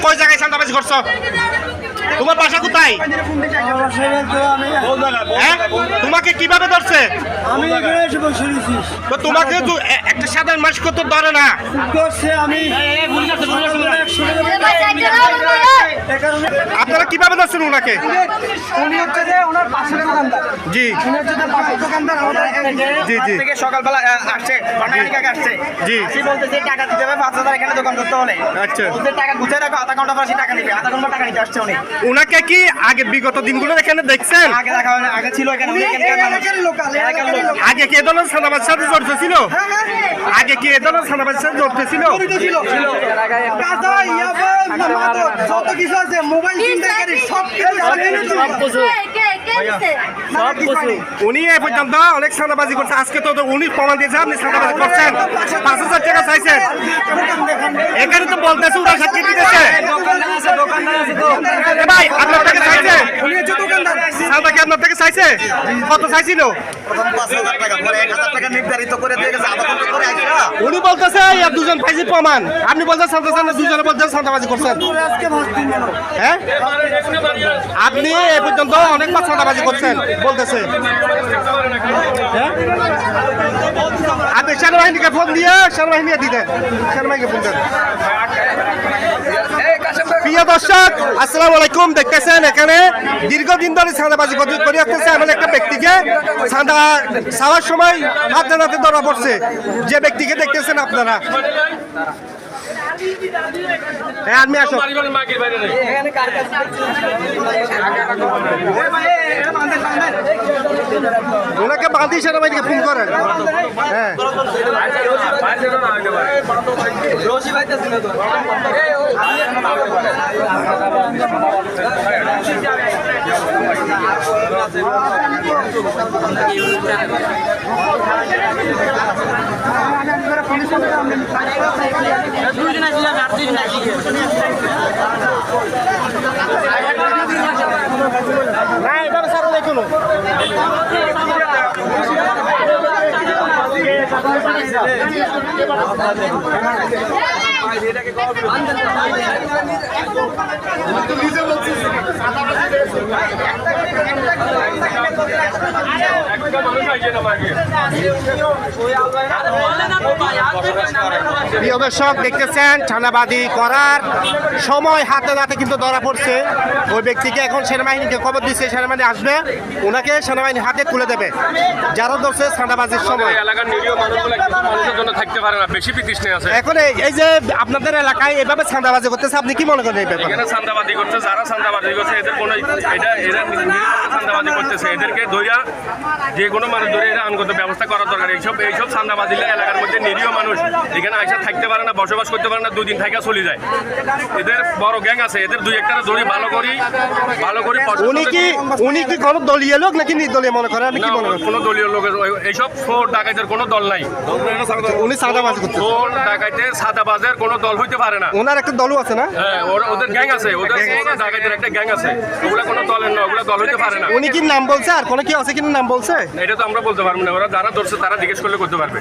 কয় জায়গায় চাঁদাবাজি করছ? তোমার বাসা কোথায়? হ্যাঁ? তোমাকে কীভাবে ধরছে? আমি তো তোমাকে তো একটা সাধারণ মানুষকে তো ধরে না? আমি আপনারা কীভাবে ধরছেন ওনাকে? উনি হচ্ছে যে ওনার জি। দোকানদার আমাদের জি জি। থেকে সকালবেলা আসছে। আসছে। জি। বলতেছে টাকা দিতে হবে পাঁচ হাজার এখানে দোকান করতে হলে। আচ্ছা। টাকা গুছিয়ে রাখো আধা ঘণ্টা পর টাকা নিবে। আধা ঘণ্টা টাকা নিতে আসছে উনি। ওনাকে কি আগে বিগত দিনগুলো এখানে দেখছেন? আগে দেখা হয় না, আগে ছিল এখানে। আগে কি এ ধরনের চাঁদাবাজির সাথে জড়িত ছিল? আগে কি এ ধরনের চাঁদাবাজির সাথে জড়িত ছিল। যত কিছু আছে মোবাইল সব কিছু। সব কিছু। উনি এ পর্যন্ত অনেক সাদাবাজি করছে। আজকে তো উনি প্রমাণ দিয়েছে আপনি সাদাবাজি করছেন। পাঁচ হাজার টাকা চাইছেন। এখানে তো বলতেছে ওরা সাক্ষী দিতেছে। ভাই আপনার ঘণ্টা পরে আসা উনি বলতেছে দুজন পাইছি প্রমাণ। আপনি দুজনে করছেন। হ্যাঁ? আপনি এ পর্যন্ত অনেকবার চাঁদাবাজি করছেন বলতেছে। হ্যাঁ? আপনি সেনাবাহিনীকে ফোন দিয়ে সেনাবাহিনীকে দিতেন। সেনাবাহিনীকে ফোন দেন। প্রিয় দর্শক, আসসালামু আলাইকুম। দেখতেছেন এখানে দীর্ঘদিন ধরে চাঁদাবাজি করে আসতেছে এমন একটা ব্যক্তিকে। চাঁদা চাওয়ার সময় হাতে নাতে ধরা পড়ছে। যে ব্যক্তিকে দেখতেছেন আপনারা? হ্যাঁ আসো। ওনাকে ফোন করেন। হ্যাঁ। না এভাবে স্যার দেখুন নিজে বলছি। প্রিয় দর্শক দেখতেছেন ছানাবাদি করার সময় হাতে হাতে কিন্তু ধরা পড়ছে। ওই ব্যক্তিকে এখন সেনাবাহিনীকে খবর দিচ্ছে সেনাবাহিনী আসবে ওনাকে সেনাবাহিনী হাতে তুলে দেবে। যারা ধরছে ছানাবাজির সময়। এলাকার নিরীহ মানুষের জন্য থাকতে পারে না বেশি বিতৃষ্ণে আছে। এখন এই- যে আপনাদের এলাকায় এভাবে ছাঁদাবাজি করতেছে আপনি কি মনে করেন এই ব্যাপারে? এখানে করছে যারা চান্দাবাদি করছে এদের কোনো এটা এরা নিরীহ করতেছে। এদেরকে ধইরা যে কোনো মানুষ ধরে এরা আইনগত ব্যবস্থা করা দরকার। এইসব এইসব চান্দাবাদিলে এলাকার মধ্যে নিরীহ মানুষ এখানে আইসা থাকতে পারে না বসবাস করতে পারে না দুই দিন থাকা চলে যায়। এদের বড় গ্যাং আছে এদের দুই একটা ধরে ভালো করি ভালো করি উনি কি উনি কি কোনো দলীয় লোক নাকি নির্দলীয় মনে করেন? আপনি কি মনে করেন কোনো দলীয় ওই- এইসব চোর ডাকাইতের কোনো দল নাই। উনি চাঁদাবাজি করতেছে। চোর ডাকাইতে সাদাবাজের কোনো দল হইতে পারে না। ওনার একটা দলও আছে না? হ্যাঁ ওদের গ্যাং আছে ওদের ওদের ডাকাইতের একটা গ্যাং আছে। ওগুলা কোনো দলের না ওগুলা দল হইতে পারে না। উনি কি নাম বলছে? আর কোনো কি আছে কিনা নাম বলছে? এটা তো আমরা বলতে পারব না। ওরা যারা ধরছে তারা জিজ্ঞেস করলে করতে পারবে।